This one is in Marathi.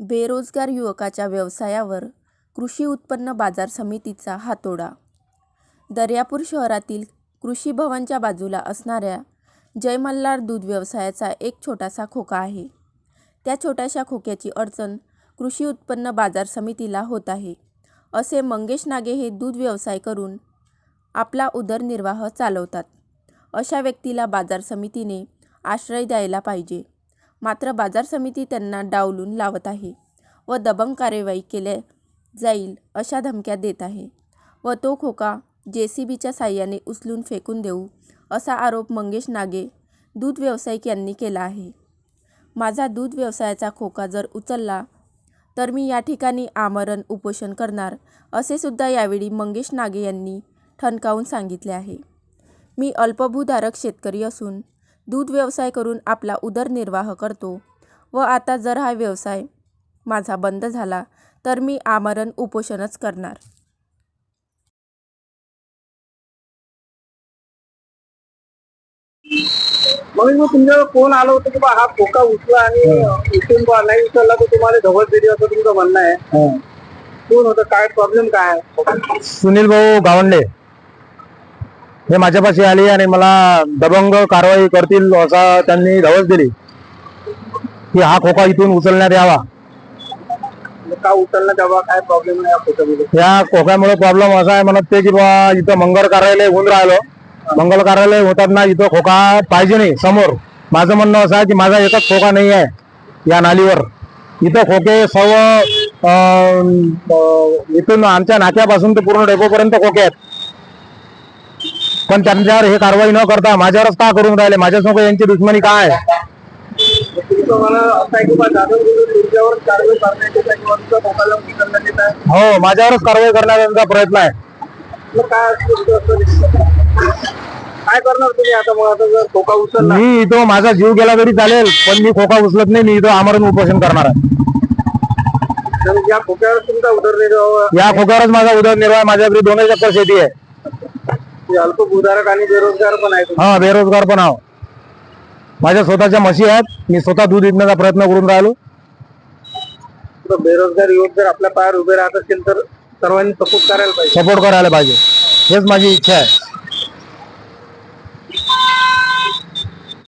बेरोजगार युवकाच्या व्यवसायावर कृषी उत्पन्न बाजार समितीचा हातोडा. दर्यापूर शहरातील कृषी भवनच्या बाजूला असणाऱ्या जय मल्हार दूध व्यवसायाचा एक छोटासा खोका आहे. त्या छोट्याशा खोक्याची अडचण कृषी उत्पन्न बाजार समितीला होत आहे. असे मंगेश नागे हे दूध व्यवसाय करून आपला उदरनिर्वाह चालवतात. अशा व्यक्तीला बाजार समितीने आश्रय द्यायला पाहिजे. मात्र बाजार समिती त्यांना डावलून लावत आहे व दबंग कार्यवाही केल्या जाईल अशा धमक्या देत आहे व तो खोका जे सी बीच्या साह्याने उचलून फेकून देऊ असा आरोप मंगेश नागे दूध व्यावसायिक यांनी केला आहे. माझा दूध व्यवसायाचा खोका जर उचलला तर मी या ठिकाणी आमरण उपोषण करणार असे सुद्धा यावेळी मंगेश नागे यांनी ठणकावून सांगितले आहे. मी अल्पभूधारक शेतकरी असून दूध व्यवसाय करून आपला उदरनिर्वाह करतो. व आता जर हा व्यवसाय माझा बंद झाला तर मी आमरण उपोषणच करणार. म्हणून मग तुमच्यावर फोन आला होता की बा हा खोका उचला आणि उचलून बा नाही उचलला तर तुम्हाला धवल दिली असं तुमचं म्हणणं आहे. कोण होतं? काय प्रॉब्लेम काय? सुनील भाऊ गावंडे. हे माझ्यापाशी आले आणि मला दबंग कारवाई करतील असा त्यांनी धवस दिली. की हा खोका इथून उचलण्यात यावा. का उचलणं तेव्हा काय प्रॉब्लेम आहे या खोक्यामध्ये? या खोक्यामुळे प्रॉब्लेम असा आहे म्हणत ते की बा इथं मंगल कार्यालय होऊन राहिलो. मंगल कार्यालय होताना इथं खोका पाहिजे नाही समोर. माझं म्हणणं असं आहे की माझा एकच खोका नाही आहे या नालीवर. इथं खोके सर्व इथून आमच्या नाक्यापासून ते पूर्ण डेपोपर्यंत खोके आहेत. पण त्यांच्यावर हे कारवाई न करता माझ्यावरच का करून राहिले? माझ्यासमोर यांची दुश्मनी काय? हो माझ्यावरच कारवाई करण्याचा प्रयत्न आहे. काय करणार तुम्ही आता मग? आता जर खोका उचलला. मी इथं माझा जीव गेला तरी चालेल पण मी खोका उचलत नाही मी इथं आमरण उपोषण करणार आहे. तर या खोक्यावर तुमचा उदरनिर्वाह या खोक्यावरच माझा उदरनिर्वाह. माझ्याकडे दोनच एकर शेती आहे. अल्पभूधारक आणि बेरोजगार पण आहे तुम्ही. हा बेरोजगार पण आहो. माझ्या स्वतःच्या म्हशी आहेत. मी स्वतः दूध विकण्याचा प्रयत्न करून राहिलो. तर बेरोजगार युवक जर आपल्या पायावर उभे राहत असेल तर सर्वांनी सपोर्ट करायला पाहिजे. सपोर्ट करायला पाहिजे. हेच माझी इच्छा आहे.